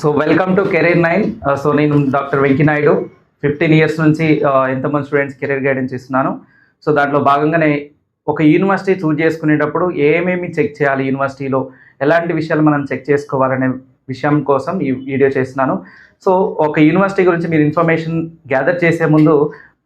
So welcome to career nine so నేను doctor Venky Naidu fifteen years నుంచి uh, ఎంతమంది students career guidance ఇస్తున్నాను so దాంట్లో భాగంగానే ఒక యూనివర్సిటీ చూజ్ చేసుకునేటప్పుడు ఏమేమి చెక్ చేయాలి యూనివర్సిటీలో ఎలాంటి విషయాలు మనం చెక్ చేసుకోవాలనే విషయం కోసం ఈ వీడియో చేస్తున్నాను. సో ఒక యూనివర్సిటీ గురించి మీరు ఇన్ఫర్మేషన్ గ్యాదర్ చేసే ముందు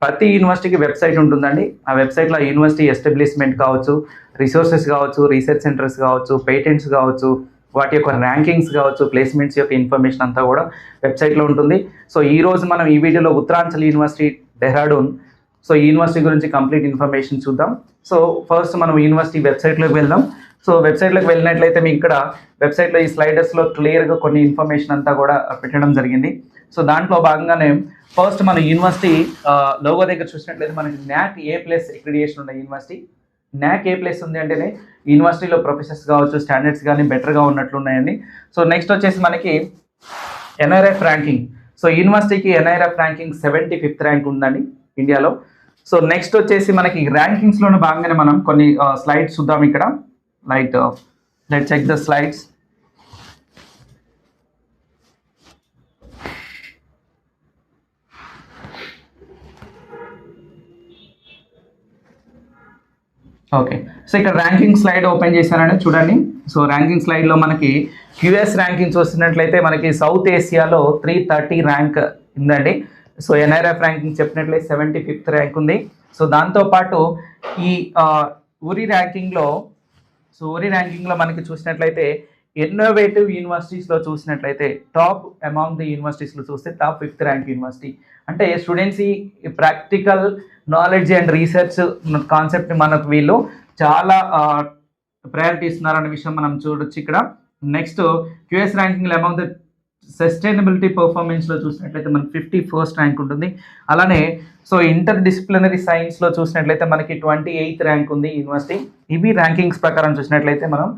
ప్రతి యూనివర్సిటీకి వెబ్సైట్ ఉంటుందండి. ఆ వెబ్సైట్లో యూనివర్సిటీ ఎస్టాబ్లిష్మెంట్ కావచ్చు రిసోర్సెస్ కావచ్చు రీసెర్చ్ సెంటర్స్ కావచ్చు పేటెంట్స్ కావచ్చు వాటి యొక్క ర్యాంకింగ్స్ కావచ్చు ప్లేస్మెంట్స్ యొక్క ఇన్ఫర్మేషన్ అంతా కూడా వెబ్సైట్లో ఉంటుంది. సో ఈ రోజు మనం ఈ వీడియోలో ఉత్తరాంచల్ యూనివర్సిటీ డెహ్రాడూన్ సో ఈ యూనివర్సిటీ గురించి కంప్లీట్ ఇన్ఫర్మేషన్ చూద్దాం. సో ఫస్ట్ మనం యూనివర్సిటీ వెబ్సైట్లోకి వెళ్దాం. సో వెబ్సైట్లోకి వెళ్ళినట్లయితే మీకు ఇక్కడ వెబ్సైట్లో ఈ స్లైడర్స్లో క్లియర్గా కొన్ని ఇన్ఫర్మేషన్ అంతా కూడా పెట్టడం జరిగింది. సో దాంట్లో భాగంగానే ఫస్ట్ మన యూనివర్సిటీ లోగో దగ్గర చూసినట్లయితే మనకి న్యాక్ ఏ ప్లస్ ఎక్రిడియేషన్ ఉన్న యూనివర్సిటీ. న్యాక్ ఏ ప్లేస్ ఉంది అంటేనే యూనివర్సిటీలో ప్రొఫెసర్స్ కావచ్చు స్టాండర్డ్స్ కానీ బెటర్గా ఉన్నట్లు ఉన్నాయండి సో నెక్స్ట్ వచ్చేసి మనకి ఎన్ఆర్ఎఫ్ ర్యాంకింగ్ సో యూనివర్సిటీకి NIRF ranking seventy fifth rank ఉందండి ఇండియాలో సో నెక్స్ట్ వచ్చేసి మనకి ర్యాంకింగ్స్లోనే భాగంగానే మనం కొన్ని uh, స్లైడ్స్ చూద్దాం ఇక్కడ. Light let check the slides okay. So ఇక్కడ ర్యాంకింగ్ స్లైడ్ ఓపెన్ చేశానండి చూడండి. సో ర్యాంకింగ్ స్లైడ్లో మనకి క్యూఎస్ ర్యాంకింగ్స్ వస్తున్నట్లయితే మనకి సౌత్ ఏసియాలో త్రీ థర్టీ ర్యాంక్ ఉందండి. సో ఎన్ఐఆర్ఎఫ్ ర్యాంకింగ్ చెప్పినట్లయితే సెవెంటీ ఫిఫ్త్ ర్యాంక్ ఉంది. సో దాంతోపాటు ఈ ఊరి ఉరి ర్యాంకింగ్లో సో ఉరి ర్యాంకింగ్లో మనకి చూసినట్లయితే ఇన్నోవేటివ్ యూనివర్సిటీస్లో చూసినట్లయితే టాప్ అమాంగ్ ది యూనివర్సిటీస్లో చూస్తే టాప్ ఫిఫ్త్ ర్యాంక్ యూనివర్సిటీ అంటే స్టూడెంట్స్ ఈ practical knowledge and research concept మనకు వీళ్ళు చాలా ప్రయారిటీ ఇస్తున్నారనే విషయం మనం చూడొచ్చు ఇక్కడ. Next QS ranking among the sustainability పర్ఫార్మెన్స్లో చూసినట్లయితే మనకి ఫిఫ్టీ ఫస్ట్ ర్యాంక్ ఉంటుంది. అలానే సో ఇంటర్ డిసిప్లినరీ సైన్స్లో చూసినట్లయితే మనకి ట్వంటీ ఎయిత్ ర్యాంక్ ఉంది యూనివర్సిటీ ఇవి ర్యాంకింగ్స్ ప్రకారం చూసినట్లయితే మనం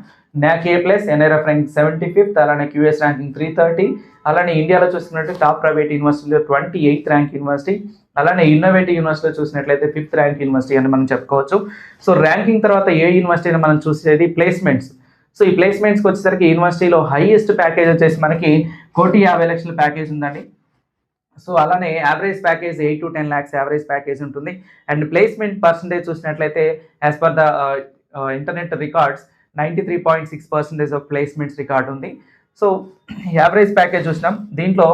NAAC A plus NRF rank seventy fifth అలానే క్యూఎస్ ర్యాంకింగ్ త్రీ థర్టీ అలానే ఇండియాలో చూసినట్లయితే టాప్ ప్రైవేట్ యూనివర్సిటీలో ట్వంటీ ఎయిత్ ర్యాంక్ యూనివర్సిటీ అలానే ఇన్నోవేటివ్ యూనివర్సిటీలో చూసినట్లయితే ఫిఫ్త్ ర్యాంక్ యూనివర్సిటీ అని మనం చెప్పుకోవచ్చు. సో ర్యాంకింగ్ తర్వాత ఏ యూనివర్సిటీని మనం చూసేది? ప్లేస్మెంట్స్ సో ఈ ప్లేస్మెంట్స్కి వచ్చేసరికి యూనివర్సిటీలో హైయెస్ట్ ప్యాకేజ్ వచ్చేసి మనకి కోటి యాభై లక్షల ప్యాకేజ్ ఉందండి. సో అలానే average package eight to ten lakhs average package ఉంటుంది. అండ్ ప్లేస్మెంట్ పర్సంటేజ్ చూసినట్లయితే as per the internet records ninety three point six percentage of placements record ఉంది. సో యావరేజ్ ప్యాకేజ్ చూసినాం. దీంట్లో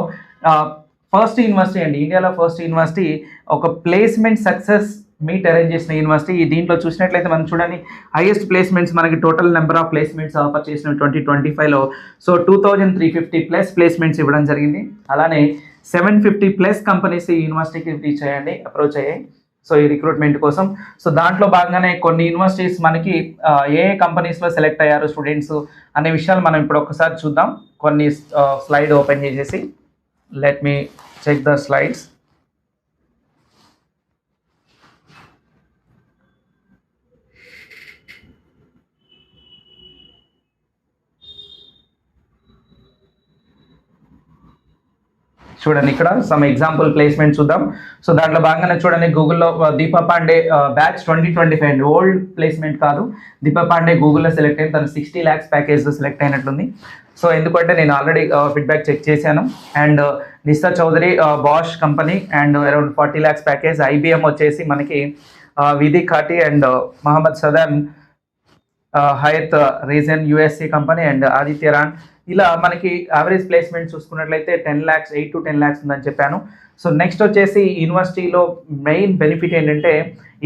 ఫస్ట్ యూనివర్సిటీ అండి ఇండియాలో first university ఒక placement success meet arrange చేసిన university దీంట్లో చూసినట్లయితే మనం చూడండి హైయెస్ట్ ప్లేస్మెంట్స్ మనకి total number of placements offer చేసిన ట్వంటీ ట్వంటీ ఫైవ్లో so two thousand three fifty plus placements ఇవ్వడం జరిగింది. అలానే సెవెన్ ఫిఫ్టీ ప్లస్ కంపెనీస్ ఈ యూనివర్సిటీకి రీచ్ అయ్యండి అప్రోచ్ అయ్యాయి. సో ఈ రిక్రూట్మెంట్ కోసం. సో దాంట్లో భాగంగానే కొన్ని యూనివర్సిటీస్ మనకి ఏ కంపెనీస్లో సెలెక్ట్ అయ్యారు స్టూడెంట్స్ అనే విషయాలు మనం ఇప్పుడు ఒకసారి చూద్దాం. కొన్ని స్లైడ్ ఓపెన్ చేసేసి. Let me check the slides చూడండి ఇక్కడ సమ్ ఎగ్జాంపుల్ ప్లేస్మెంట్ చూద్దాం. సో దాంట్లో భాగంగానే చూడండి గూగుల్లో Deepa Pandey batch twenty twenty five అండి. ఓల్డ్ ప్లేస్మెంట్ కాదు. దీపా పాండే గూగుల్లో సెలెక్ట్ అయింది. తను సిక్స్టీ ల్యాక్స్ ప్యాకేజ్ సెలెక్ట్ అయినట్లుంది. సో ఎందుకంటే నేను ఆల్రెడీ ఫీడ్బ్యాక్ చెక్ చేశాను. And Nistha Chaudhary Bosch company and around forty lakhs package IBM వచ్చేసి మనకి Vidhi Kati and Mohammed Sadan Hayat reason USC company and Aditya రాన్ ఇలా మనకి యావరేజ్ ప్లేస్మెంట్ చూసుకున్నట్లయితే ten lakhs eight to ten lakhs ఉందని చెప్పాను. So next వచ్చేసి యూనివర్సిటీలో main benefit ఏంటంటే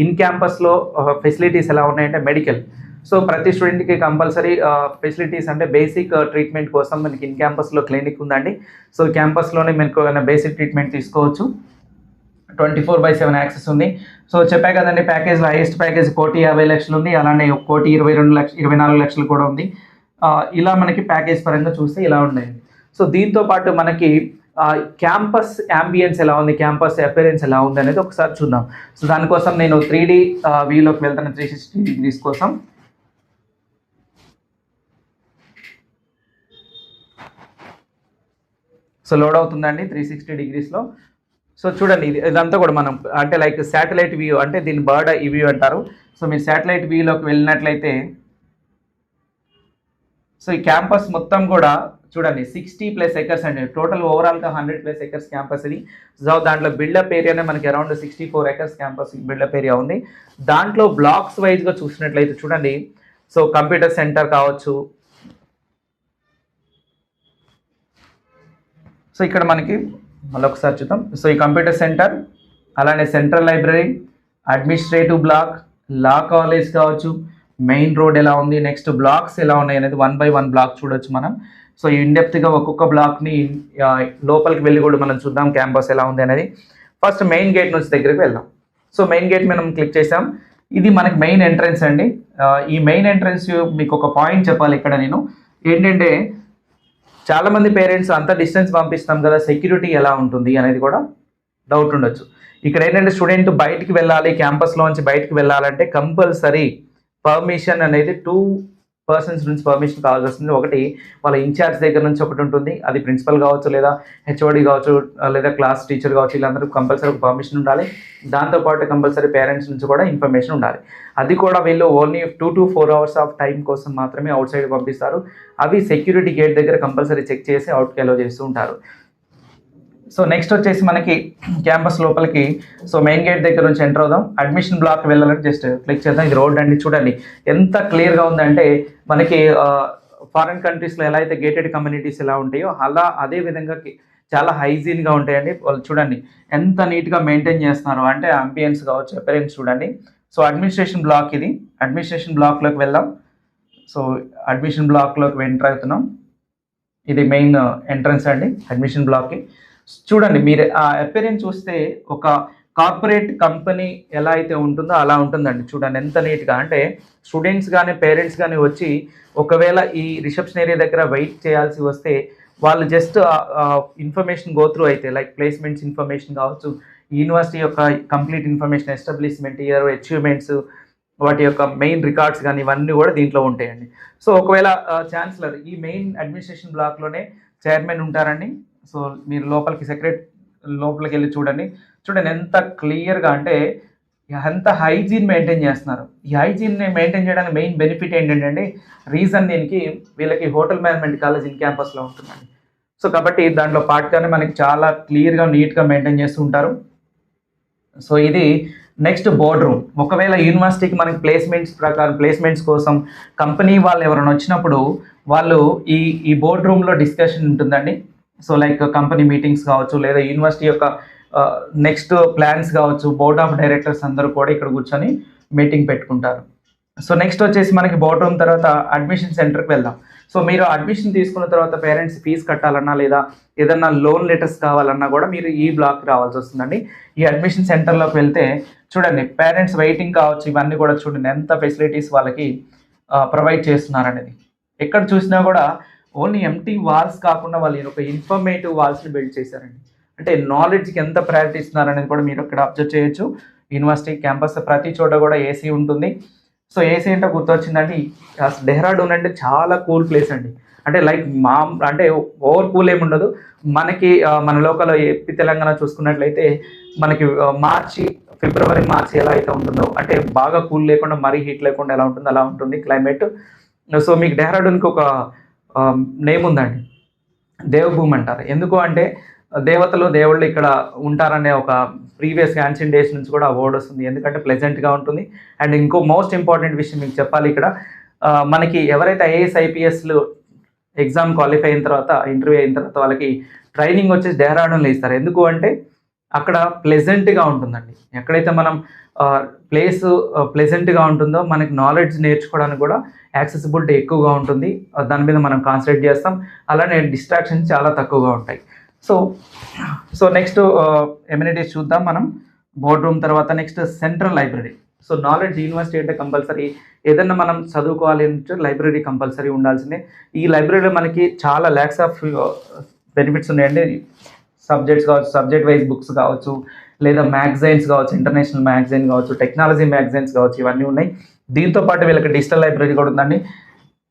ఇన్ క్యాంపస్లో ఫెసిలిటీస్ ఎలా ఉన్నాయంటే మెడికల్ సో ప్రతి స్టూడెంట్కి కంపల్సరీ ఫెసిలిటీస్ అంటే బేసిక్ ట్రీట్మెంట్ కోసం మనకి ఇన్ క్యాంపస్లో క్లినిక్ ఉందండి. సో క్యాంపస్లోనే మనకు ఏమైనా బేసిక్ ట్రీట్మెంట్ తీసుకోవచ్చు. Twenty four by seven access ఉంది. సో చెప్పా కదండి ప్యాకేజ్లో హైయెస్ట్ ప్యాకేజ్ కోటి యాభై లక్షలు ఉంది. అలానే కోటి ఇరవై రెండు లక్ష ఇరవై నాలుగు లక్షలు కూడా ఉంది. ఇలా మనకి ప్యాకేజ్ పరంగా చూస్తే ఇలా ఉన్నాయి. సో దీంతో పాటు మనకి క్యాంపస్ యాంబియన్స్ ఎలా ఉంది క్యాంపస్ అపేరెన్స్ ఎలా ఉంది అనేది ఒకసారి చూద్దాం. సో దానికోసం నేను త్రీ డీ వ్యూలోకి వెళ్తాను త్రీ సిక్స్టీ డిగ్రీస్ కోసం. సో లోడ్ అవుతుందండి త్రీ సిక్స్టీ డిగ్రీస్లో సో చూడండి ఇది ఇదంతా కూడా మనం అంటే లైక్ శాటిలైట్ వ్యూ అంటే దీన్ని బర్డ్ ఈ వ్యూ అంటారు. సో మీరు శాటిలైట్ వ్యూలోకి వెళ్ళినట్లయితే సో ఈ క్యాంపస్ మొత్తం కూడా చూడండి సిక్స్టీ ప్లస్ ఎకర్స్ అండి. టోటల్ ఓవరాల్గా హండ్రెడ్ ప్లస్ ఎకర్స్ క్యాంపస్ ఇది. సో దాంట్లో బిల్డప్ ఏరియానే మనకి around sixty four acres campus built up area ఉంది. దాంట్లో బ్లాక్స్ వైజ్గా చూసినట్లయితే చూడండి. సో కంప్యూటర్ సెంటర్ కావచ్చు. సో ఇక్కడ మనకి మళ్ళొకసారి చూద్దాం. సో ఈ కంప్యూటర్ సెంటర్ అలానే central library administrative block law college కావచ్చు. మెయిన్ రోడ్ ఎలా ఉంది నెక్స్ట్ బ్లాక్స్ ఎలా ఉన్నాయి అనేది వన్ బై వన్ బ్లాక్ చూడొచ్చు మనం. సో ఇన్డెప్త్గా ఒక్కొక్క బ్లాక్ని లోపలికి వెళ్ళి కూడా మనం చూద్దాం క్యాంపస్ ఎలా ఉంది అనేది. ఫస్ట్ మెయిన్ గేట్ నుంచి దగ్గరికి వెళ్దాం. సో మెయిన్ గేట్ మనం క్లిక్ చేసాం. ఇది మనకి మెయిన్ ఎంట్రన్స్ అండి. ఈ మెయిన్ ఎంట్రన్స్ మీకు ఒక పాయింట్ చెప్పాలి ఇక్కడ నేను. ఏంటంటే చాలామంది పేరెంట్స్ అంత డిస్టెన్స్ పంపిస్తాం కదా సెక్యూరిటీ ఎలా ఉంటుంది అనేది కూడా డౌట్ ఉండొచ్చు. ఇక్కడ ఏంటంటే స్టూడెంట్ బయటికి వెళ్ళాలి క్యాంపస్లోంచి బయటికి వెళ్ళాలంటే కంపల్సరీ పర్మిషన్ అనేది టూ పర్సన్స్ నుంచి పర్మిషన్ కావాల్సి వస్తుంది. ఒకటి వాళ్ళ ఇన్ఛార్జ్ దగ్గర నుంచి ఒకటి ఉంటుంది. అది ప్రిన్సిపల్ కావచ్చు లేదా హెచ్ఓడి కావచ్చు లేదా క్లాస్ టీచర్ కావచ్చు వీళ్ళందరూ కంపల్సరీ ఒక పర్మిషన్ ఉండాలి. దాంతోపాటు కంపల్సరీ పేరెంట్స్ నుంచి కూడా ఇన్ఫర్మేషన్ ఉండాలి. అది కూడా వీళ్ళు only two to four hours of time కోసం మాత్రమే అవుట్ సైడ్ పంపిస్తారు. అవి సెక్యూరిటీ గేట్ దగ్గర కంపల్సరీ చెక్ చేసి అవుట్కి అలో చేస్తూ ఉంటారు. సో నెక్స్ట్ వచ్చేసి మనకి క్యాంపస్ లోపలికి సో మెయిన్ గేట్ దగ్గర నుంచి ఎంటర్ అవుదాం. అడ్మిషన్ బ్లాక్ వెళ్ళాలంటే జస్ట్ క్లిక్ చేద్దాం. ఇది రోడ్ అండి చూడండి. ఎంత క్లియర్గా ఉందంటే మనకి ఫారిన్ కంట్రీస్లో ఎలా అయితే గేటెడ్ కమ్యూనిటీస్ ఎలా ఉంటాయో అలా అదే విధంగా చాలా హైజీన్గా ఉంటాయండి. వాళ్ళు చూడండి ఎంత నీట్గా మెయింటైన్ చేస్తున్నారు. అంటే అంబియన్స్ కావచ్చు అపరెన్స్ చూడండి. సో అడ్మినిస్ట్రేషన్ బ్లాక్ ఇది. అడ్మినిస్ట్రేషన్ బ్లాక్లోకి వెళ్దాం. సో అడ్మిషన్ బ్లాక్లోకి ఎంటర్ అవుతున్నాం. ఇది మెయిన్ ఎంట్రన్స్ అండి అడ్మిషన్ బ్లాక్కి చూడండి మీరు ఆ అపీరెన్స్ చూస్తే ఒక కార్పొరేట్ కంపెనీ ఎలా అయితే ఉంటుందో అలా ఉంటుందండి. చూడండి ఎంత నీట్గా అంటే స్టూడెంట్స్ కానీ పేరెంట్స్ కానీ వచ్చి ఒకవేళ ఈ రిసెప్షన్ ఏరియా దగ్గర వెయిట్ చేయాల్సి వస్తే వాళ్ళు జస్ట్ ఇన్ఫర్మేషన్ గోత్రూ అయితే లైక్ ప్లేస్మెంట్స్ ఇన్ఫర్మేషన్ కావచ్చు యూనివర్సిటీ యొక్క complete information establishment year achievements వాటి యొక్క మెయిన్ రికార్డ్స్ కానీ ఇవన్నీ కూడా దీంట్లో ఉంటాయండి. సో ఒకవేళ ఛాన్సలర్ ఈ మెయిన్ అడ్మినిస్ట్రేషన్ బ్లాక్లోనే చైర్మన్ ఉంటారండి? సో మీరు లోపలికి సెక్రెట్ లోపలికి వెళ్ళి చూడండి. చూడండి ఎంత క్లియర్గా అంటే ఎంత హైజీన్ మెయింటైన్ చేస్తున్నారు. ఈ హైజీన్ని మెయింటైన్ చేయడానికి మెయిన్ బెనిఫిట్ ఏంటంటే రీజన్ దీనికి వీళ్ళకి హోటల్ మేనేజ్మెంట్ కాలేజ్ ఇన్ క్యాంపస్లో ఉంటుందండి. సో కాబట్టి దాంట్లో పార్ట్గానే మనకి చాలా క్లియర్గా నీట్గా మెయింటైన్ చేస్తూ ఉంటారు. సో ఇది నెక్స్ట్ బోర్డ్ రూమ్. ఒకవేళ యూనివర్సిటీకి మనకి ప్లేస్మెంట్స్ ప్రకారం ప్లేస్మెంట్స్ కోసం కంపెనీ వాళ్ళు ఎవరైనా వచ్చినప్పుడు వాళ్ళు ఈ ఈ బోర్డ్ రూమ్లో డిస్కషన్ ఉంటుందండి. సో లైక్ కంపెనీ మీటింగ్స్ కావచ్చు లేదా యూనివర్సిటీ యొక్క uh, నెక్స్ట్ ప్లాన్స్ కావచ్చు బోర్డ్ ఆఫ్ డైరెక్టర్స్ అందరూ కూడా ఇక్కడ కూర్చొని మీటింగ్ పెట్టుకుంటారు. సో నెక్స్ట్ వచ్చేసి మనకి బోర్డ్ తర్వాత అడ్మిషన్ సెంటర్కి వెళ్దాం. సో మీరు అడ్మిషన్ తీసుకున్న తర్వాత పేరెంట్స్ ఫీజు కట్టాలన్నా లేదా ఏదన్నా లోన్ లెటర్స్ కావాలన్నా కూడా మీరు ఈ బ్లాక్ రావాల్సి వస్తుందండి. ఈ అడ్మిషన్ సెంటర్లోకి వెళ్తే చూడండి పేరెంట్స్ వెయిటింగ్ కావచ్చు ఇవన్నీ కూడా చూడండి ఎంత ఫెసిలిటీస్ వాళ్ళకి uh, ప్రొవైడ్ చేస్తున్నారనేది. ఎక్కడ చూసినా కూడా ఓన్లీ ఎంటీ వాల్స్ కాకుండా వాళ్ళు ఒక ఇన్ఫర్మేటివ్ వాల్స్ని బిల్డ్ చేశారండి. అంటే నాలెడ్జ్కి ఎంత ప్రయారిటీ ఇస్తున్నారు అనేది కూడా మీరు ఇక్కడ అబ్జర్వ్ చేయొచ్చు. యూనివర్సిటీ క్యాంపస్ ప్రతి చోట కూడా ఏసీ ఉంటుంది. సో ఏసీ అంటే గుర్తొచ్చిందండి అసలు డెహ్రాడూన్ అంటే చాలా కూల్ ప్లేస్ అండి. అంటే లైక్ మా అంటే ఓవర్ కూల్ ఏమి ఉండదు. మనకి మన లోకల్ ఏపీ తెలంగాణ చూసుకున్నట్లయితే మనకి మార్చి ఫిబ్రవరి మార్చి ఎలా అయితే ఉంటుందో అంటే బాగా కూల్ లేకుండా మరీ హీట్ లేకుండా ఎలా ఉంటుందో అలా ఉంటుంది క్లైమేట్ సో మీకు డెహ్రాడూన్కి ఒక నేమ్ ఉందండి. దేవభూమి అంటారు. ఎందుకు అంటే దేవతలు దేవుళ్ళు ఇక్కడ ఉంటారనే ఒక ప్రీవియస్ యాన్షియన్ డేస్ నుంచి కూడా అవార్డ్ వస్తుంది. ఎందుకంటే ప్లెజెంట్గా ఉంటుంది. అండ్ ఇంకో మోస్ట్ ఇంపార్టెంట్ విషయం మీకు చెప్పాలి ఇక్కడ. మనకి ఎవరైతే ఐఏఎస్ ఐపీఎస్లు ఎగ్జామ్ క్వాలిఫై అయిన తర్వాత ఇంటర్వ్యూ అయిన తర్వాత వాళ్ళకి ట్రైనింగ్ వచ్చేసి డెహ్రాడూన్లో ఇస్తారు. ఎందుకు అంటే అక్కడ ప్లెజెంట్గా ఉంటుందండి. ఎక్కడైతే మనం ప్లేస్ ప్లెజెంట్గా uh, ఉంటుందో మనకి నాలెడ్జ్ నేర్చుకోవడానికి కూడా యాక్సెసిబిలిటీ ఎక్కువగా ఉంటుంది. Uh, దాని మీద మనం కాన్సన్ట్రేట్ చేస్తాం. అలానే డిస్ట్రాక్షన్స్ చాలా తక్కువగా ఉంటాయి. సో సో నెక్స్ట్ ఎమ్యూనిటీస్ చూద్దాం మనం. బోర్డ్ రూమ్ తర్వాత next central library so knowledge university అంటే కంపల్సరీ ఏదన్నా మనం చదువుకోవాలి అంటే లైబ్రరీ కంపల్సరీ ఉండాల్సిందే. ఈ లైబ్రరీలో మనకి చాలా ల్యాక్స్ ఆఫ్ బెనిఫిట్స్ ఉన్నాయండి. సబ్జెక్ట్స్ కావచ్చు సబ్జెక్ట్ వైజ్ బుక్స్ కావచ్చు లేదా మ్యాగజైన్స్ కావచ్చు ఇంటర్నేషనల్ మ్యాగజైన్ కావచ్చు టెక్నాలజీ మ్యాగజైన్స్ కావచ్చు ఇవన్నీ ఉన్నాయి. దీంతో పాటు వీళ్ళకి డిజిటల్ లైబ్రరీ కూడా ఉందండి.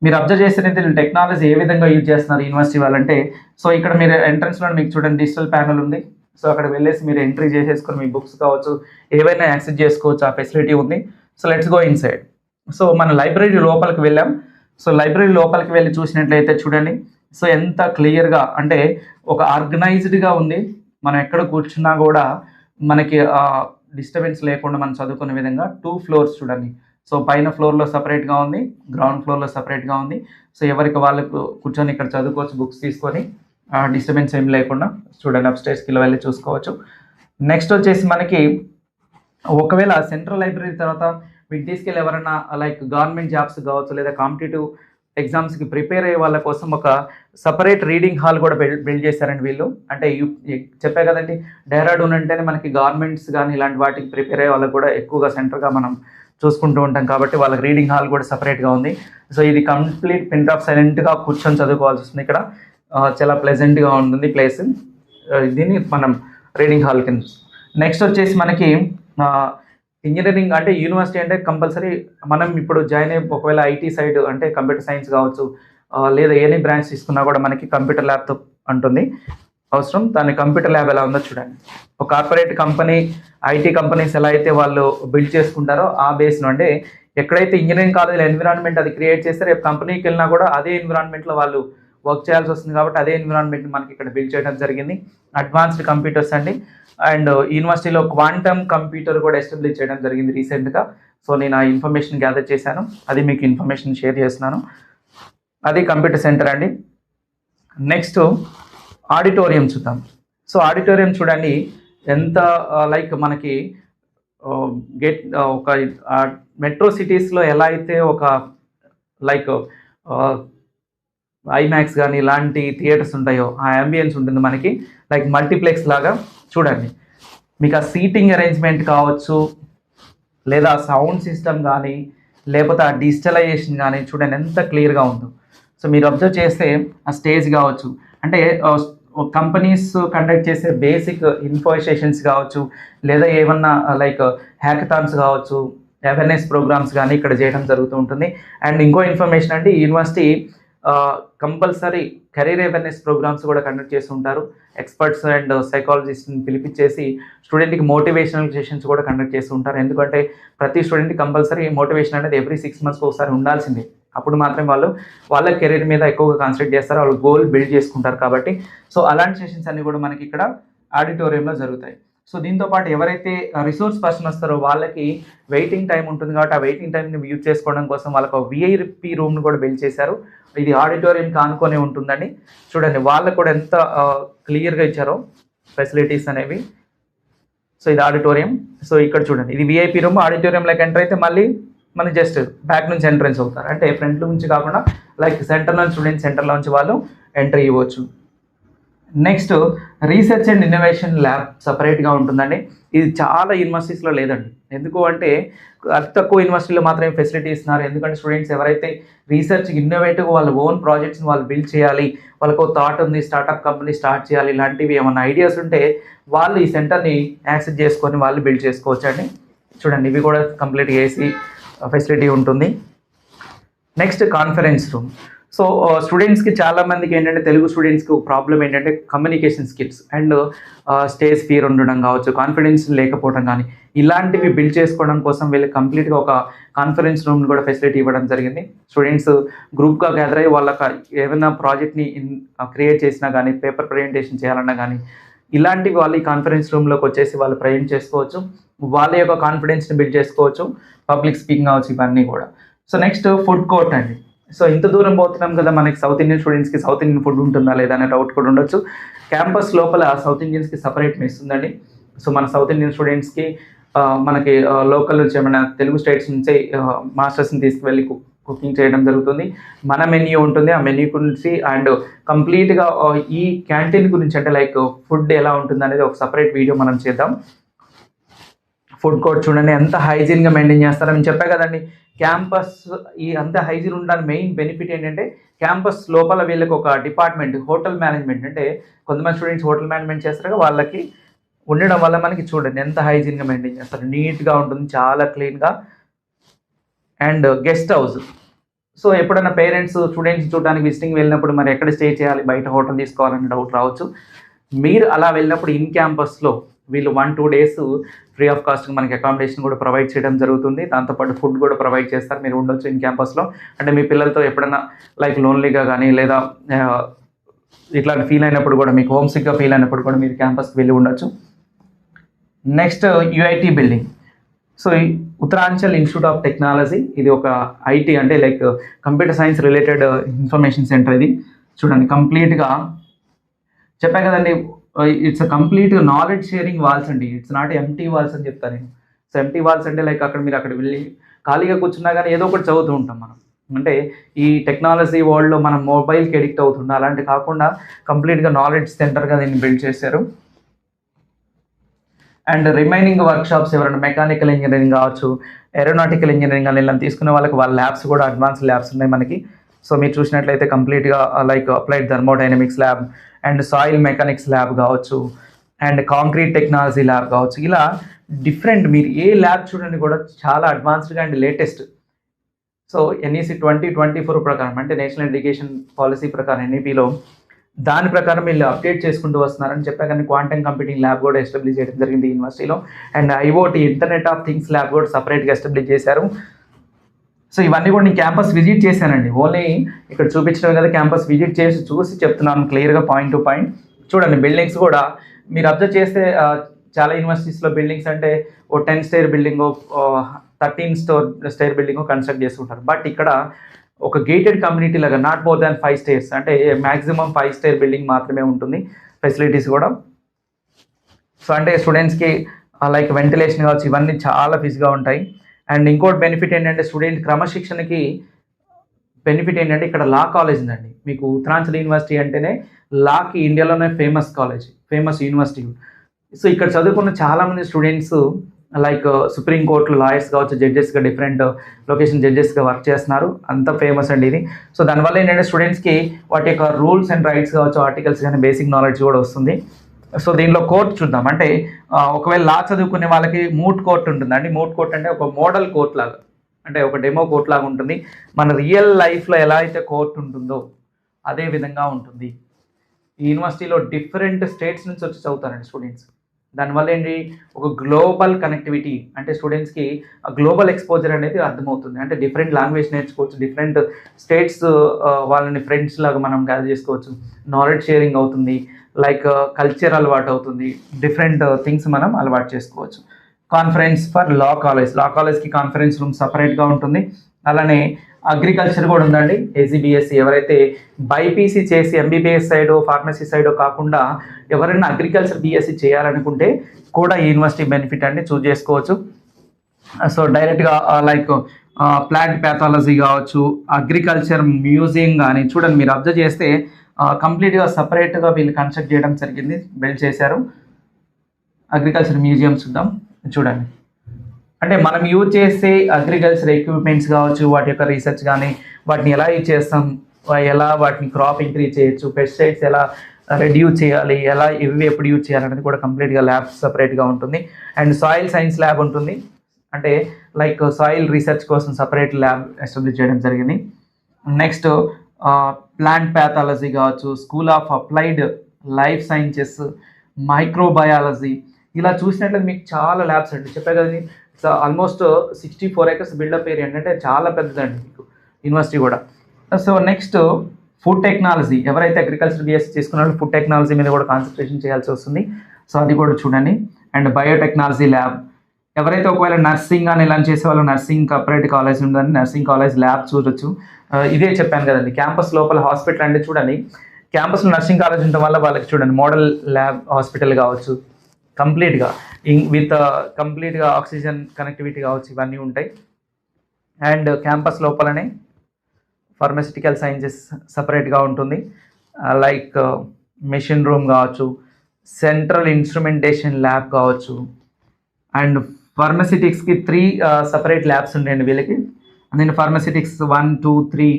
మీరు అబ్జర్వ్ చేసినట్టు వీళ్ళు టెక్నాలజీ ఏ విధంగా యూజ్ చేస్తున్నారు యూనివర్సిటీ వాళ్ళంటే సో ఇక్కడ మీరు ఎంట్రన్స్లో మీకు చూడండి డిజిటల్ ప్యానల్ ఉంది. సో అక్కడ వెళ్ళేసి మీరు ఎంట్రీ చేసేసుకొని మీ బుక్స్ కావచ్చు ఏవైనా యాక్సెస్ చేసుకోవచ్చు ఆ ఫెసిలిటీ ఉంది. So let's go inside. So మన లైబ్రరీ లోపలికి వెళ్ళాం. సో లైబ్రరీ లోపలికి వెళ్ళి చూసినట్లయితే చూడండి. సో ఎంత క్లియర్గా అంటే ఒక ఆర్గనైజ్డ్గా ఉంది. మనం ఎక్కడ కూర్చున్నా కూడా మనకి డిస్టర్బెన్స్ లేకుండా మనం చదువుకునే విధంగా టూ ఫ్లోర్స్ చూడండి. సో పైన ఫ్లోర్లో సపరేట్గా ఉంది గ్రౌండ్ ఫ్లోర్లో సపరేట్గా ఉంది. సో ఎవరికి వాళ్ళకు కూర్చొని ఇక్కడ చదువుకోవచ్చు బుక్స్ తీసుకొని డిస్టర్బెన్స్ ఏం లేకుండా చూడండి అప్ స్టేజ్కి వెళ్ళి చూసుకోవచ్చు. నెక్స్ట్ వచ్చేసి మనకి ఒకవేళ సెంట్రల్ లైబ్రరీ తర్వాత వీటి తీసుకెళ్ళి ఎవరైనా లైక్ గవర్నమెంట్ జాబ్స్ కావచ్చు లేదా కాంపిటేటివ్ ఎగ్జామ్స్కి ప్రిపేర్ అయ్యే వాళ్ళ కోసం ఒక సపరేట్ రీడింగ్ హాల్ కూడా బిల్డ్ బిల్డ్ చేశారండి వీళ్ళు. అంటే యూ చెప్పే కదండి డెహ్రాడూన్ అంటేనే మనకి గవర్నమెంట్స్ కానీ ఇలాంటి వాటికి ప్రిపేర్ అయ్యే వాళ్ళకి కూడా ఎక్కువగా సెంటర్గా మనం చూసుకుంటూ ఉంటాం కాబట్టి వాళ్ళకి రీడింగ్ హాల్ కూడా సపరేట్గా ఉంది. సో ఇది కంప్లీట్ పిన్ ఆఫ్ సైలెంట్గా కూర్చొని చదువుకోవాల్సి వస్తుంది ఇక్కడ. చాలా ప్లెజెంట్గా ఉంటుంది ప్లేస్ దీన్ని మనం రీడింగ్ హాల్ కింద. నెక్స్ట్ వచ్చేసి మనకి ఇంజనీరింగ్ అంటే యూనివర్సిటీ అంటే కంపల్సరీ మనం ఇప్పుడు జాయిన్ అయ్యి ఒకవేళ ఐటీ సైడ్ అంటే కంప్యూటర్ సైన్స్ కావచ్చు లేదా ఏని బ్రాంచ్ తీసుకున్నా కూడా మనకి కంప్యూటర్ ల్యాబ్తో అంటుంది. అవసరం దాని కంప్యూటర్ ల్యాబ్ ఎలా ఉందో చూడండి. ఒక కార్పొరేట్ కంపెనీ ఐటీ కంపెనీస్ ఎలా అయితే వాళ్ళు బిల్డ్ చేసుకుంటారో ఆ బేస్ నుండి ఎక్కడైతే ఇంజనీరింగ్ కాలేజ్ ఎన్విరాన్మెంట్ అది క్రియేట్ చేస్తే రేపు కంపెనీకి వెళ్ళినా కూడా అదే ఎన్విరాన్మెంట్లో వాళ్ళు వర్క్ చేయాల్సి వస్తుంది కాబట్టి అదే ఎన్విరాన్మెంట్ మనకి ఇక్కడ బిల్డ్ చేయడం జరిగింది. అడ్వాన్స్డ్ కంప్యూటర్స్ అండి. అండ్ యూనివర్సిటీలో క్వాంటమ్ కంప్యూటర్ కూడా ఎస్టాబ్లిష్ చేయడం జరిగింది రీసెంట్గా. సో నేను ఆ ఇన్ఫర్మేషన్ గ్యాదర్ చేశాను. అది మీకు ఇన్ఫర్మేషన్ షేర్ చేస్తున్నాను. అది కంప్యూటర్ సెంటర్ అండి. నెక్స్ట్ ఆడిటోరియం చూద్దాం. సో ఆడిటోరియం చూడండి. ఎంత లైక్ మనకి గెట్ ఒక మెట్రో సిటీస్లో ఎలా అయితే ఒక లైక్ ఐమాక్స్ కానీ ఇలాంటి థియేటర్స్ ఉంటాయో ఆ అంబియన్స్ ఉంటుంది మనకి. లైక్ మల్టీప్లెక్స్ లాగా. చూడండి. మీకు ఆ సీటింగ్ అరేంజ్మెంట్ కావచ్చు లేదా సౌండ్ సిస్టమ్ కానీ లేకపోతే ఆ డిజిటలైజేషన్ కానీ చూడండి ఎంత క్లియర్గా ఉందో. సో మీరు అబ్జర్వ్ చేస్తే ఆ స్టేజ్ కావచ్చు. అంటే కంపెనీస్ కండక్ట్ చేసే బేసిక్ ఇన్ఫోసేషన్స్ కావచ్చు లేదా ఏమన్నా లైక్ హ్యాకథాన్స్ కావచ్చు అవేర్నెస్ ప్రోగ్రామ్స్ కానీ ఇక్కడ చేయడం జరుగుతూ ఉంటుంది. అండ్ ఇంకో ఇన్ఫర్మేషన్ అంటే university compulsory career awareness programmes కూడా కండక్ట్ చేసి ఉంటారు. ఎక్స్పర్ట్స్ అండ్ సైకాలజిస్ట్ని పిలిపించేసి స్టూడెంట్కి మోటివేషనల్ సెషన్స్ కూడా కండక్ట్ చేస్తూ ఉంటారు. ఎందుకంటే ప్రతి స్టూడెంట్కి కంపల్సరీ మోటివేషన్ అనేది ఎవ్రీ సిక్స్ మంత్స్కి ఒకసారి ఉండాల్సిందే. అప్పుడు మాత్రమే వాళ్ళు వాళ్ళ కెరీర్ మీద ఎక్కువగా కాన్సన్ట్రేట్ చేస్తారు. వాళ్ళు గోల్ బిల్డ్ చేసుకుంటారు కాబట్టి. సో అలాంటి సెషన్స్ అన్నీ కూడా మనకి ఇక్కడ ఆడిటోరియంలో జరుగుతాయి. సో దీంతో పాటు ఎవరైతే రిసోర్స్ పర్సన్ వస్తారో వాళ్ళకి వెయిటింగ్ టైం ఉంటుంది కాబట్టి ఆ వెయిటింగ్ టైంని యూజ్ చేసుకోవడం కోసం వాళ్ళకు విఐపి రూమ్ను కూడా బిల్డ్ చేశారు. ఇది ఆడిటోరియం కానుకొని ఉంటుందండి. చూడండి వాళ్ళకు కూడా ఎంత క్లియర్గా ఇచ్చారో ఫెసిలిటీస్ అనేవి. సో ఇది ఆడిటోరియం సో ఇక్కడ చూడండి ఇది విఐపి రూమ్ ఆడిటోరియంలోకి ఎంటర్ అయితే మళ్ళీ మన జస్ట్ బ్యాక్ నుంచి ఎంట్రెన్స్ అవుతారు. అంటే ఫ్రంట్ నుంచి కాకుండా లైక్ సెంటర్లో స్టూడెంట్స్ సెంటర్లో నుంచి వాళ్ళు ఎంట్రీ ఇవ్వచ్చు. Next research and innovation lab సపరేట్గా ఉంటుందండి. ఇది చాలా యూనివర్సిటీస్లో లేదండి. ఎందుకు అంటే అతి తక్కువ యూనివర్సిటీలో మాత్రమే ఫెసిలిటీ ఇస్తున్నారు. ఎందుకంటే స్టూడెంట్స్ ఎవరైతే రీసెర్చ్ ఇన్నోవేటివ్ వాళ్ళ ఓన్ ప్రాజెక్ట్స్ని వాళ్ళు బిల్డ్ చేయాలి వాళ్ళకు థాట్ ఉంది స్టార్టప్ కంపెనీ స్టార్ట్ చేయాలి ఇలాంటివి ఏమైనా ఐడియాస్ ఉంటే వాళ్ళు ఈ సెంటర్ని యాక్సెస్ చేసుకొని వాళ్ళు బిల్డ్ చేసుకోవచ్చండి. చూడండి ఇవి కూడా కంప్లీట్ చేసి ఫెసిలిటీ ఉంటుంది. నెక్స్ట్ కాన్ఫరెన్స్ రూమ్ సో స్టూడెంట్స్కి చాలామందికి ఏంటంటే తెలుగు స్టూడెంట్స్కి ఒక ప్రాబ్లం ఏంటంటే communication skills and stage fear ఉండడం కావచ్చు కాన్ఫిడెన్స్ లేకపోవడం కానీ ఇలాంటివి బిల్డ్ చేసుకోవడం కోసం వీళ్ళు కంప్లీట్గా ఒక కాన్ఫరెన్స్ రూమ్ని కూడా ఫెసిలిటీ ఇవ్వడం జరిగింది. స్టూడెంట్స్ గ్రూప్గా గ్యాదర్ అయ్యి వాళ్ళకి ఏమైనా ప్రాజెక్ట్ని క్రియేట్ చేసినా కానీ పేపర్ ప్రజెంటేషన్ చేయాలన్నా కానీ ఇలాంటివి వాళ్ళు ఈ కాన్ఫరెన్స్ రూమ్లోకి వచ్చేసి వాళ్ళు ప్రజెంట్ చేసుకోవచ్చు. వాళ్ళ యొక్క కాన్ఫిడెన్స్ని బిల్డ్ చేసుకోవచ్చు. పబ్లిక్ స్పీకింగ్ కావచ్చు ఇవన్నీ కూడా. సో నెక్స్ట్ ఫుడ్ కోర్ట్ అండి. సో ఇంత దూరం పోతున్నాం కదా మనకి సౌత్ ఇండియన్ స్టూడెంట్స్కి సౌత్ ఇండియన్ ఫుడ్ ఉంటుందా లేదా అనే డౌట్ కూడా ఉండొచ్చు. క్యాంపస్ లోపల సౌత్ ఇండియన్స్కి సపరేట్ మెస్ ఉందండి. సో మన సౌత్ ఇండియన్ స్టూడెంట్స్కి మనకి లోకల్ నుంచి ఏమైనా తెలుగు స్టేట్స్ నుంచి మాస్టర్స్ని తీసుకువెళ్ళి కుకింగ్ చేయడం జరుగుతుంది. మన మెన్యూ ఉంటుంది. ఆ మెన్యూ గురించి అండ్ కంప్లీట్గా ఈ క్యాంటీన్ గురించి అంటే లైక్ ఫుడ్ ఎలా ఉంటుంది అనేది ఒక సపరేట్ వీడియో మనం చేద్దాం. ఫుడ్ కోర్ట్ చూడండి. ఎంత హైజీన్గా మెయింటైన్ చేస్తారో నేను చెప్పా కదండి. క్యాంపస్ ఈ అంత హైజీన్ ఉండడానికి మెయిన్ బెనిఫిట్ ఏంటంటే క్యాంపస్ లోపల వీళ్ళకి ఒక డిపార్ట్మెంట్ హోటల్ మేనేజ్మెంట్. అంటే కొంతమంది స్టూడెంట్స్ హోటల్ మేనేజ్మెంట్ చేస్తారు వాళ్ళకి ఉండడం వల్ల మనకి చూడండి ఎంత హైజీన్గా మెయింటైన్ చేస్తారు. నీట్గా ఉంటుంది చాలా క్లీన్గా. And guest house. సో ఎప్పుడైనా పేరెంట్స్ స్టూడెంట్స్ చూడడానికి విజిటింగ్ వెళ్ళినప్పుడు మరి ఎక్కడ స్టే చేయాలి? బయట హోటల్ తీసుకోవాలని డౌట్ రావచ్చు. మీరు అలా వెళ్ళినప్పుడు ఇన్ క్యాంపస్లో వీళ్ళు one two days free of cost మనకి అకామిడేషన్ కూడా ప్రొవైడ్ చేయడం జరుగుతుంది. దాంతోపాటు ఫుడ్ కూడా ప్రొవైడ్ చేస్తారు. మీరు ఉండొచ్చు ఇన్ క్యాంపస్లో అంటే మీ పిల్లలతో ఎప్పుడైనా లైక్ లోన్లీగా కానీ లేదా ఇట్లాంటి ఫీల్ అయినప్పుడు కూడా మీకు హోమ్ సిక్గా ఫీల్ అయినప్పుడు కూడా మీరు క్యాంపస్కి వెళ్ళి ఉండొచ్చు. నెక్స్ట్ యుఐటి బిల్డింగ్ సో ఈ ఉత్తరాంచల్ ఇన్స్టిట్యూట్ ఆఫ్ టెక్నాలజీ ఇది ఒక ఐటీ అంటే like computer science related information centre ఇది. చూడండి కంప్లీట్గా చెప్పా కదండి it's complete knowledge sharing walls అండి. ఇట్స్ నాట్ ఎంటీ వాల్స్ అని చెప్తాను నేను. సో ఎంటీ వాల్స్ అంటే లైక్ అక్కడ మీరు అక్కడ వెళ్ళి ఖాళీగా కూర్చున్నా కానీ ఏదో ఒకటి చదువుతూ ఉంటాం మనం. అంటే ఈ టెక్నాలజీ వరల్డ్లో మనం మొబైల్కి ఎడిక్ట్ అవుతుండే అలాంటి కాకుండా కంప్లీట్గా నాలెడ్జ్ సెంటర్గా దీన్ని బిల్డ్ చేశారు. అండ్ రిమైనింగ్ వర్క్షాప్స్ ఎవరైనా మెకానికల్ ఇంజనీరింగ్ కావచ్చు ఏరోనాటికల్ ఇంజనీరింగ్ కానీ ఇలా తీసుకునే వాళ్ళకి వాళ్ళ ల్యాబ్స్ కూడా అడ్వాన్స్ ల్యాబ్స్ ఉన్నాయి మనకి. సో మీరు చూసినట్లయితే కంప్లీట్గా like applied thermodynamics lab and soil mechanics lab కావచ్చు అండ్ కాంక్రీట్ టెక్నాలజీ ల్యాబ్ కావచ్చు. ఇలా డిఫరెంట్ మీరు ఏ ల్యాబ్ చూడండి కూడా చాలా అడ్వాన్స్డ్గా and latest. So NEC twenty twenty four ప్రకారం అంటే నేషనల్ ఎడ్యుకేషన్ పాలసీ ప్రకారం ఎన్ఈపిలో దాని ప్రకారం వీళ్ళు అప్డేట్ చేసుకుంటూ వస్తున్నారని చెప్పా కానీ క్వాంటమ్ కంప్యూటింగ్ ల్యాబ్ కూడా ఎస్టాబ్లిష్ చేయడం జరిగింది యూనివర్సిటీలో. And IoT internet of things lab కూడా సపరేట్గా ఎస్టాబ్లిష్ చేశారు. సో ఇవన్నీ కూడా నేను క్యాంపస్ విజిట్ చేశానండి. ఓన్లీ ఇక్కడ చూపించడం కదా క్యాంపస్ విజిట్ చేసి చూసి చెప్తున్నాను క్లియర్గా పాయింట్ టు పాయింట్ చూడండి బిల్డింగ్స్ కూడా మీరు అబ్జర్వ్ చేస్తే చాలా యూనివర్సిటీస్లో బిల్డింగ్స్ అంటే ఓ ten stair building thirteen store stair building construct చేస్తుంటారు. బట్ ఇక్కడ ఒక గేటెడ్ కమ్యూనిటీ లాగా not more than five stairs అంటే మ్యాక్సిమం ఫైవ్ స్టేర్ బిల్డింగ్ మాత్రమే ఉంటుంది. ఫెసిలిటీస్ కూడా. సో అంటే స్టూడెంట్స్కి లైక్ వెంటిలేషన్ కావచ్చు ఇవన్నీ చాలా ఫీజుగా ఉంటాయి. అండ్ ఇంకోటి బెనిఫిట్ ఏంటంటే స్టూడెంట్ క్రమశిక్షణకి బెనిఫిట్ ఏంటంటే ఇక్కడ లా కాలేజ్ ఉందండి. మీకు ఉత్తరాంచల్ యూనివర్సిటీ అంటేనే లాకి ఇండియాలోనే famous college famous university. So ఇక్కడ చదువుకున్న చాలామంది స్టూడెంట్స్ లైక్ సుప్రీంకోర్టులో లాయర్స్ కావచ్చు జడ్జెస్గా డిఫరెంట్ లొకేషన్ జడ్జెస్గా వర్క్ చేస్తున్నారు. అంత ఫేమస్ అండి ఇది. సో దానివల్ల ఏంటంటే స్టూడెంట్స్కి వాటి యొక్క రూల్స్ అండ్ రైట్స్ కావచ్చు ఆర్టికల్స్ కానీ బేసిక్ నాలెడ్జ్ కూడా వస్తుంది. సో దీనిలో కోర్ట్ చూద్దాం. అంటే ఒకవేళ లా చదువుకునే వాళ్ళకి మూట్ కోర్ట్ ఉంటుందండి. మూట్ కోర్ట్ అంటే ఒక మోడల్ కోర్ట్ లాగా. అంటే ఒక డెమో కోర్ట్ లాగా ఉంటుంది. మన రియల్ లైఫ్లో ఎలా అయితే కోర్ట్ ఉంటుందో అదే విధంగా ఉంటుంది. ఈ యూనివర్సిటీలో డిఫరెంట్ స్టేట్స్ నుంచి వచ్చి చదువుతారండి స్టూడెంట్స్. దానివల్ల ఏంటి? ఒక గ్లోబల్ కనెక్టివిటీ అంటే స్టూడెంట్స్కి గ్లోబల్ ఎక్స్పోజర్ అనేది అర్థమవుతుంది. అంటే డిఫరెంట్ లాంగ్వేజ్ నేర్చుకోవచ్చు. డిఫరెంట్ స్టేట్స్ వాళ్ళని ఫ్రెండ్స్ లాగా మనం గ్యాదర్ చేసుకోవచ్చు. నాలెడ్జ్ షేరింగ్ అవుతుంది. లైక్ కల్చర్ uh, అలవాటు అవుతుంది. డిఫరెంట్ థింగ్స్ uh, మనం అలవాటు చేసుకోవచ్చు. Conference for law college law కాలేజ్కి కాన్ఫరెన్స్ రూమ్ సపరేట్గా ఉంటుంది. అలానే అగ్రికల్చర్ కూడా ఉందండి. ఏసీబీఎస్సీ ఎవరైతే బైపీసీ చేసి ఎంబీబీఎస్ సైడ్ ఫార్మసీ సైడ్ కాకుండా ఎవరైనా అగ్రికల్చర్ బీఎస్సీ చేయాలనుకుంటే కూడా ఈ యూనివర్సిటీ బెనిఫిట్ అండి. చూజ్ చేసుకోవచ్చు. సో డైరెక్ట్గా లైక్ ప్లాంట్ ప్యాథాలజీ కావచ్చు అగ్రికల్చర్ మ్యూజియం కానీ చూడండి. మీరు అబ్జర్వ్ చేస్తే కంప్లీట్గా సపరేట్గా వీళ్ళు కన్స్ట్రక్ట్ చేయడం జరిగింది. బిల్డ్ చేశారు. అగ్రికల్చర్ మ్యూజియం చూద్దాం. చూడండి. అంటే మనం యూజ్ చేసే అగ్రికల్చర్ ఎక్విప్మెంట్స్ కావచ్చు వాటి యొక్క రీసెర్చ్ కానీ వాటిని ఎలా యూజ్ చేస్తాం ఎలా వాటిని క్రాప్ ఇంక్రీజ్ చేయొచ్చు పెస్టిసైడ్స్ ఎలా రెడ్యూస్ చేయాలి ఎలా ఇవి ఎప్పుడు యూజ్ చేయాలనేది కూడా కంప్లీట్గా ల్యాబ్ సపరేట్గా ఉంటుంది. అండ్ సాయిల్ సైన్స్ ల్యాబ్ ఉంటుంది. అంటే లైక్ సాయిల్ రీసెర్చ్ కోసం సపరేట్ ల్యాబ్ ఎస్టాబ్లిష్ చేయడం జరిగింది. నెక్స్ట్ ప్లాంట్ ప్యాథాలజీ కావచ్చు school of applied life sciences microbiology ఇలా చూసినట్లయితే మీకు చాలా ల్యాబ్స్ అండి. చెప్పే కదండి almost sixty four acres built up area అంటే చాలా పెద్దదండి మీకు యూనివర్సిటీ కూడా. సో నెక్స్ట్ ఫుడ్ టెక్నాలజీ ఎవరైతే అగ్రికల్చర్ బిఎస్సీ చేసుకున్నారో ఫుడ్ టెక్నాలజీ మీద కూడా కాన్సన్ట్రేషన్ చేయాల్సి వస్తుంది. సో అది కూడా చూడండి. అండ్ బయోటెక్నాలజీ ల్యాబ్ ఎవరైతే ఒకవేళ నర్సింగ్ అని ఇలా చేసే వాళ్ళు నర్సింగ్ సపరేట్ కాలేజ్ ఉందని నర్సింగ్ కాలేజ్ ల్యాబ్ చూడొచ్చు. ఇదే చెప్పాను కదండి క్యాంపస్ లోపల హాస్పిటల్ అంటే చూడండి క్యాంపస్లో నర్సింగ్ కాలేజ్ ఉండటం వల్ల వాళ్ళకి చూడండి మోడల్ ల్యాబ్ హాస్పిటల్ కావచ్చు కంప్లీట్గా విత్ కంప్లీట్గా ఆక్సిజన్ కనెక్టివిటీ కావచ్చు ఇవన్నీ ఉంటాయి. అండ్ క్యాంపస్ లోపలనే ఫార్మసిటికల్ సైన్సెస్ సపరేట్గా ఉంటుంది. లైక్ మెషిన్ రూమ్ కావచ్చు సెంట్రల్ ఇన్స్ట్రుమెంటేషన్ ల్యాబ్ కావచ్చు అండ్ ఫార్మసిటిక్స్కి త్రీ సపరేట్ ల్యాబ్స్ ఉన్నాయండి వీళ్ళకి. నేను ఫార్మసిటిక్స్ వన్ టూ త్రీ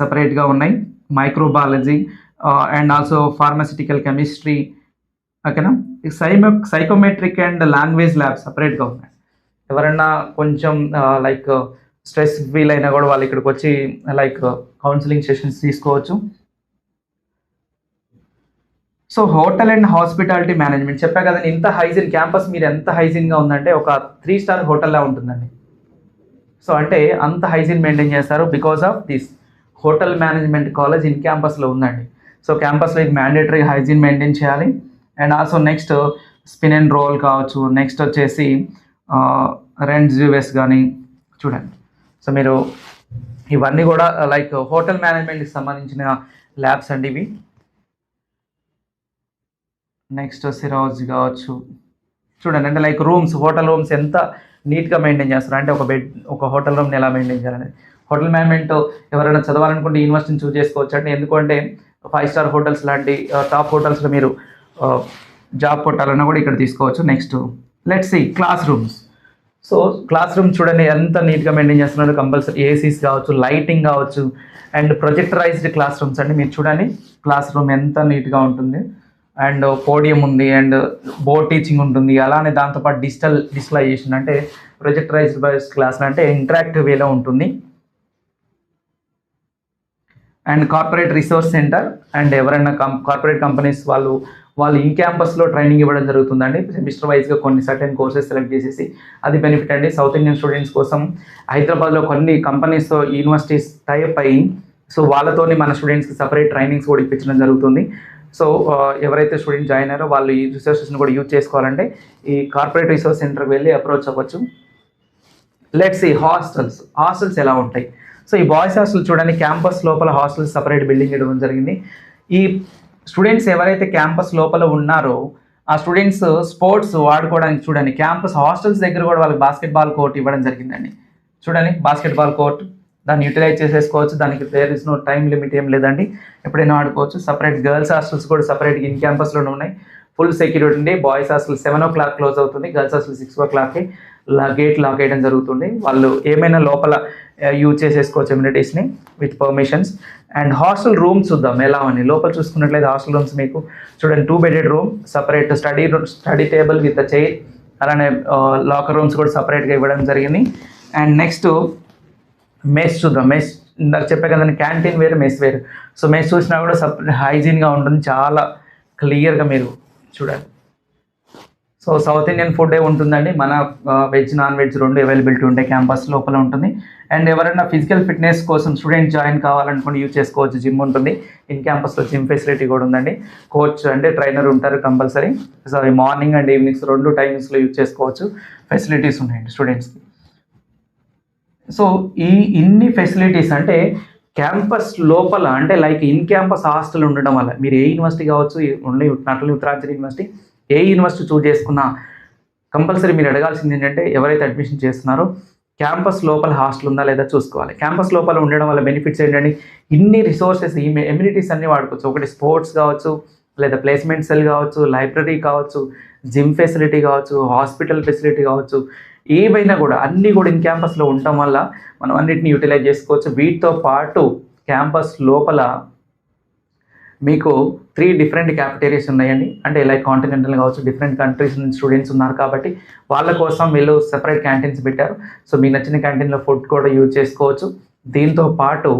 సపరేట్గా ఉన్నాయి. Microbiology and also pharmaceutical chemistry ఓకేనా సైమో సైకోమెట్రిక్ అండ్ లాంగ్వేజ్ ల్యాబ్ సపరేట్గా ఉన్నాయి. ఎవరన్నా కొంచెం లైక్ స్ట్రెస్ ఫీల్ అయినా కూడా వాళ్ళు ఇక్కడికి వచ్చి లైక్ కౌన్సిలింగ్ సెషన్స్ తీసుకోవచ్చు. So hotel and hospitality management చెప్పా కదండి ఇంత హైజీన్ క్యాంపస్ మీరు ఎంత హైజీన్గా ఉందంటే ఒక త్రీ స్టార్ హోటల్లా ఉంటుందండి. సో అంటే అంత హైజీన్ మెయింటైన్ చేస్తారు because of this hotel management college in క్యాంపస్లో ఉందండి. సో క్యాంపస్లో ఇది మ్యాండేటరీ హైజీన్ మెయింటైన్ చేయాలి. And also next spin and roll కావచ్చు నెక్స్ట్ వచ్చేసి రెంట్ జ్యూవెస్ కానీ చూడండి. సో మీరు ఇవన్నీ కూడా లైక్ హోటల్ మేనేజ్మెంట్కి సంబంధించిన ల్యాబ్స్ అండి ఇవి. నెక్స్ట్ సిరాజ్ కావచ్చు. చూడండి అంటే లైక్ రూమ్స్ హోటల్ రూమ్స్ ఎంత నీట్గా మెయింటైన్ చేస్తారు అంటే ఒక బెడ్ ఒక హోటల్ రూమ్ని ఎలా మెయింటైన్ చేయాలని హోటల్ మేనేజ్మెంట్ ఎవరైనా చదవాలనుకుంటే యూనివర్సిటీని చూస్ చేసుకోవచ్చు. అంటే ఎందుకంటే ఫైవ్ స్టార్ హోటల్స్ లాంటి టాప్ హోటల్స్లో మీరు జాబ్ కొట్టాలన్నా కూడా ఇక్కడ తీసుకోవచ్చు. Next let's see class rooms so class room చూడండి ఎంత నీట్గా మెయింటైన్ చేస్తున్నారు. కంపల్సరీ ఏసీస్ కావచ్చు లైటింగ్ కావచ్చు అండ్ ప్రొజెక్టరైజ్డ్ క్లాస్ రూమ్స్ అండి మీరు చూడండి క్లాస్ రూమ్ ఎంత నీట్గా ఉంటుంది. అండ్ పోడియం ఉంది అండ్ బోర్డ్ టీచింగ్ ఉంటుంది. అలానే దాంతోపాటు డిజిటల్ డిజిటలైజేషన్ అంటే ప్రొజెక్టరైజ్డ్ బైస్ క్లాస్ అంటే ఇంటరాక్టివ్ వేలో ఉంటుంది. And corporate resource centre and ఎవరైనా కం కార్పొరేట్ కంపెనీస్ వాళ్ళు వాళ్ళు ఇన్ క్యాంపస్లో ట్రైనింగ్ ఇవ్వడం జరుగుతుందండి. సెమిస్టర్ వైజ్గా కొన్ని సర్టెన్ కోర్సెస్ సెలెక్ట్ చేసేసి అది బెనిఫిట్ అండి. సౌత్ ఇండియన్ స్టూడెంట్స్ కోసం హైదరాబాద్లో కొన్ని కంపెనీస్తో యూనివర్సిటీస్ టైప్ అయ్యి సో వాళ్ళతోని మన స్టూడెంట్స్కి సపరేట్ ట్రైనింగ్స్ కూడా ఇప్పించడం జరుగుతుంది. సో ఎవరైతే స్టూడెంట్ జాయిన్ అయ్యారో వాళ్ళు ఈ రిసోర్సెస్ని కూడా యూజ్ చేసుకోవాలంటే ఈ కార్పొరేట్ రిసోర్స్ సెంటర్కి వెళ్ళి అప్రోచ్ అవ్వచ్చు. లెట్స్ ఈ హాస్టల్స్ హాస్టల్స్ ఎలా ఉంటాయి? సో ఈ బాయ్స్ హాస్టల్ చూడండి క్యాంపస్ లోపల హాస్టల్స్ సపరేట్ బిల్డింగ్ ఇవ్వడం జరిగింది. ఈ స్టూడెంట్స్ ఎవరైతే క్యాంపస్ లోపల ఉన్నారో ఆ స్టూడెంట్స్ స్పోర్ట్స్ వాడుకోవడానికి చూడండి క్యాంపస్ హాస్టల్స్ దగ్గర కూడా వాళ్ళకి బాస్కెట్బాల్ కోర్ట్ ఇవ్వడం జరిగిందండి. చూడండి బాస్కెట్బాల్ కోర్ట్ దాన్ని యూటిలైజ్ చేసేసుకోవచ్చు. దానికి there is no time limit ఏం లేదండి. ఎప్పుడైనా ఆడుకోవచ్చు. సపరేట్ గర్ల్స్ హాస్టల్స్ కూడా సపరేట్ ఇన్ క్యాంపస్లోనే ఉన్నాయి. ఫుల్ సెక్యూరిటీ ఉండి. Boys hostel seven o'clock close అవుతుంది గర్ల్స్ హాస్టల్ సిక్స్ ఓ క్లాక్కి గేట్ లాక్ వేయడం జరుగుతుంది. వాళ్ళు ఏమైనా లోపల uh, యూజ్ చేసేసుకోవచ్చు ఎమ్యూనిటీస్ని with permissions and hostel rooms చూద్దాం. ఎలా అని లోపల చూసుకున్నట్లయితే హాస్టల్ రూమ్స్ మీకు చూడండి two bedded room separate study study table with chair అలానే uh, లాకర్ రూమ్స్ కూడా సపరేట్గా ఇవ్వడం జరిగింది. అండ్ నెక్స్ట్ మెస్ చూద్దాం. మెస్ ఇందాక చెప్పే కదండి క్యాంటీన్ వేరు మెస్ వేరు. సో మెస్ చూసినా కూడా సపరేట్ హైజీన్గా ఉంటుంది. చాలా క్లియర్గా మీరు చూడాలి. సో సౌత్ ఇండియన్ ఫుడ్ ఉంటుందండి? మన వెజ్ నాన్ వెజ్ రెండు అవైలబిలిటీ ఉంటాయి క్యాంపస్ లోపల ఉంటుంది. అండ్ ఎవరైనా ఫిజికల్ ఫిట్నెస్ కోసం స్టూడెంట్ జాయిన్ కావాలనుకుని యూజ్ చేసుకోవచ్చు జిమ్ ఉంటుంది. ఇన్ క్యాంపస్లో జిమ్ ఫెసిలిటీ కూడా ఉందండి. కోచ్ అంటే ట్రైనర్ ఉంటారు compulsory. So morning and evenings రెండు టైమింగ్స్లో యూజ్ చేసుకోవచ్చు. ఫెసిలిటీస్ ఉన్నాయండి స్టూడెంట్స్కి. సో ఈ ఇన్ని ఫెసిలిటీస్ అంటే క్యాంపస్ లోపల అంటే లైక్ ఇన్ క్యాంపస్ హాస్టల్ ఉండడం వల్ల మీరు ఏ యూనివర్సిటీ కావచ్చు ఓన్లీ నటలి ఉత్తరాంచల్ యూనివర్సిటీ ఏ యూనివర్సిటీ చూజ్ చేసుకున్నా కంపల్సరీ మీరు అడగాల్సింది ఏంటంటే ఎవరైతే అడ్మిషన్ చేస్తున్నారో క్యాంపస్ లోపల హాస్టల్ ఉందా లేదా చూసుకోవాలి. క్యాంపస్ లోపల ఉండడం వల్ల బెనిఫిట్స్ ఏంటంటే ఇన్ని రిసోర్సెస్ ఈ ఎమ్యూనిటీస్ అన్నీ వాడుకోవచ్చు. ఒకటి స్పోర్ట్స్ కావచ్చు లేదా ప్లేస్మెంట్ సెల్ కావచ్చు లైబ్రరీ కావచ్చు జిమ్ ఫెసిలిటీ కావచ్చు హాస్పిటల్ ఫెసిలిటీ కావచ్చు ఏవైనా కూడా అన్నీ కూడా ఇన్ క్యాంపస్లో ఉండటం వల్ల మనం అన్నిటిని యూటిలైజ్ చేసుకోవచ్చు. వీటితో పాటు క్యాంపస్ లోపల మీకు త్రీ డిఫరెంట్ క్యాఫిటేరియాస్ ఉన్నాయండి. అంటే లైక్ కాంటినెంటల్ కావచ్చు డిఫరెంట్ కంట్రీస్ నుంచి స్టూడెంట్స్ ఉన్నారు కాబట్టి వాళ్ళ కోసం వీళ్ళు సెపరేట్ క్యాంటీన్స్ పెట్టారు. సో మీకు నచ్చిన క్యాంటీన్లో ఫుడ్ కూడా యూజ్ చేసుకోవచ్చు. దీంతో పాటు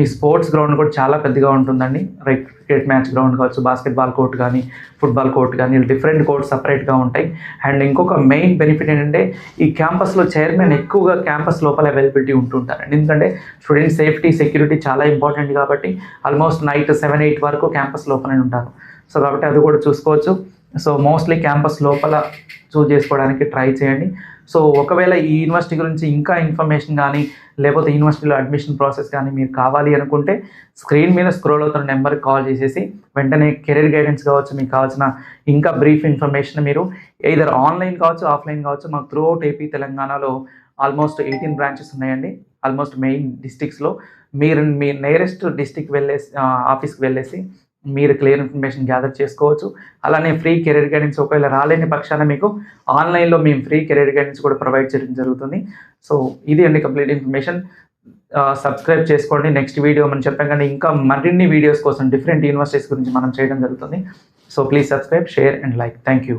మీ స్పోర్ట్స్ గ్రౌండ్ కూడా చాలా పెద్దగా ఉంటుందండి. రైట్ క్రికెట్ మ్యాచ్ గ్రౌండ్ కావచ్చు బాస్కెట్బాల్ కోర్ట్ కానీ ఫుట్బాల్ కోర్ట్ కానీ డిఫరెంట్ కోర్ట్ సపరేట్గా ఉంటాయి. అండ్ ఇంకొక మెయిన్ బెనిఫిట్ ఏంటంటే ఈ క్యాంపస్లో చైర్మన్ ఎక్కువగా క్యాంపస్ లోపల అవైలబిలిటీ ఉంటుంటారండి. ఎందుకంటే స్టూడెంట్ సేఫ్టీ సెక్యూరిటీ చాలా ఇంపార్టెంట్ కాబట్టి ఆల్మోస్ట్ నైట్ సెవెన్ ఎయిట్ వరకు క్యాంపస్ లోపలనే ఉంటారు. సో కాబట్టి అది కూడా చూసుకోవచ్చు. సో మోస్ట్లీ క్యాంపస్ లోపల చూజ్ చేసుకోవడానికి ట్రై చేయండి. సో ఒకవేళ ఈ యూనివర్సిటీ గురించి ఇంకా ఇన్ఫర్మేషన్ కానీ లేకపోతే యూనివర్సిటీలో అడ్మిషన్ ప్రాసెస్ కానీ మీరు కావాలి అనుకుంటే స్క్రీన్ మీద స్క్రోల్ అవుతున్న నెంబర్కి కాల్ చేసేసి వెంటనే కెరీర్ గైడెన్స్ కావచ్చు మీకు కావాల్సిన ఇంకా బ్రీఫ్ ఇన్ఫర్మేషన్ మీరు ఇదర్ ఆన్లైన్ కావచ్చు ఆఫ్లైన్ కావచ్చు మాకు త్రూ అవుట్ ఏపీ తెలంగాణలో ఆల్మోస్ట్ ఎయిటీన్ బ్రాంచెస్ ఉన్నాయండి. ఆల్మోస్ట్ మెయిన్ డిస్టిక్స్లో మీరు మీ నియరెస్ట్ డిస్టిక్ వెళ్ళేసి ఆఫీస్కి వెళ్ళేసి మీరు క్లియర్ ఇన్ఫర్మేషన్ గ్యాదర్ చేసుకోవచ్చు. అలానే ఫ్రీ కెరీర్ గైడెన్స్ ఒకవేళ రాలేని పక్షాన మీకు ఆన్లైన్లో మేము ఫ్రీ కెరీర్ గైడెన్స్ కూడా ప్రొవైడ్ చేయడం జరుగుతుంది. సో ఇది అండి కంప్లీట్ ఇన్ఫర్మేషన్ సబ్స్క్రైబ్ చేసుకోండి. నెక్స్ట్ వీడియో మనం చెప్పాం కానీ ఇంకా మరిన్ని వీడియోస్ కోసం డిఫరెంట్ యూనివర్సిటీస్ గురించి మనం చేయడం జరుగుతుంది. So please subscribe share and like thank you